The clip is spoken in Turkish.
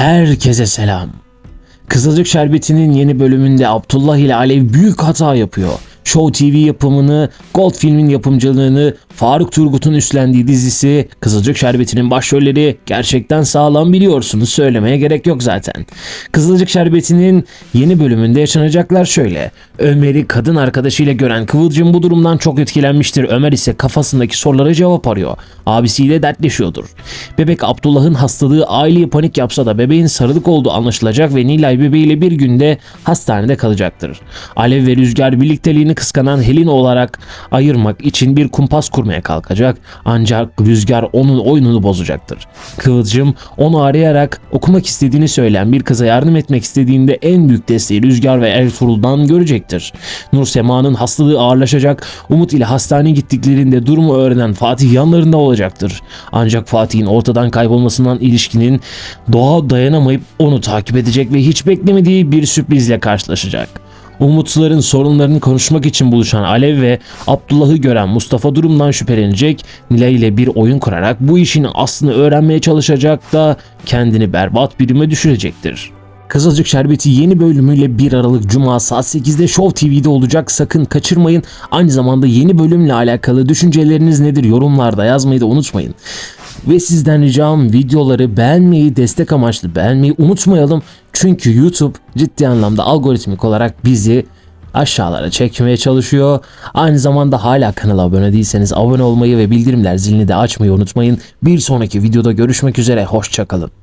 Herkese selam. Kızılcık Şerbeti'nin yeni bölümünde Abdullah ile Alev büyük hata yapıyor. Show TV yapımını, Gold Film'in yapımcılığını, Faruk Turgut'un üstlendiği dizisi, Kızılcık Şerbeti'nin başrolleri gerçekten sağlam biliyorsunuz söylemeye gerek yok zaten. Kızılcık Şerbeti'nin yeni bölümünde yaşanacaklar şöyle. Ömer'i kadın arkadaşıyla gören Kıvılcım bu durumdan çok etkilenmiştir. Ömer ise kafasındaki sorulara cevap arıyor. Abisiyle dertleşiyordur. Bebek Abdullah'ın hastalığı aileye panik yapsa da bebeğin sarılık olduğu anlaşılacak ve Nilay bebeğiyle bir günde hastanede kalacaktır. Alev ve Rüzgar birlikteliğini kıskanan Helin olarak ayırmak için bir kumpas kurmaya kalkacak ancak Rüzgar onun oyununu bozacaktır. Kıvılcım onu arayarak okumak istediğini söyleyen bir kıza yardım etmek istediğinde en büyük desteği Rüzgar ve Ertuğrul'dan görecektir. Nur Sema'nın hastalığı ağırlaşacak, Umut ile hastaneye gittiklerinde durumu öğrenen Fatih yanlarında olacaktır. Ancak Fatih'in ortadan kaybolmasından ilişkinin doğa dayanamayıp onu takip edecek ve hiç beklemediği bir sürprizle karşılaşacak. Umutluların sorunlarını konuşmak için buluşan Alev ve Abdullah'ı gören Mustafa durumdan şüphelenecek, Nilay ile bir oyun kurarak bu işin aslını öğrenmeye çalışacak da kendini berbat birime düşürecektir. Kızılcık Şerbeti yeni bölümüyle 1 Aralık Cuma saat 8'de Show TV'de olacak. Sakın kaçırmayın. Aynı zamanda yeni bölümle alakalı düşünceleriniz nedir yorumlarda yazmayı da unutmayın. Ve sizden ricam videoları beğenmeyi, destek amaçlı beğenmeyi unutmayalım. Çünkü YouTube ciddi anlamda algoritmik olarak bizi aşağılara çekmeye çalışıyor. Aynı zamanda hala kanala abone değilseniz abone olmayı ve bildirimler zilini de açmayı unutmayın. Bir sonraki videoda görüşmek üzere. Hoşçakalın.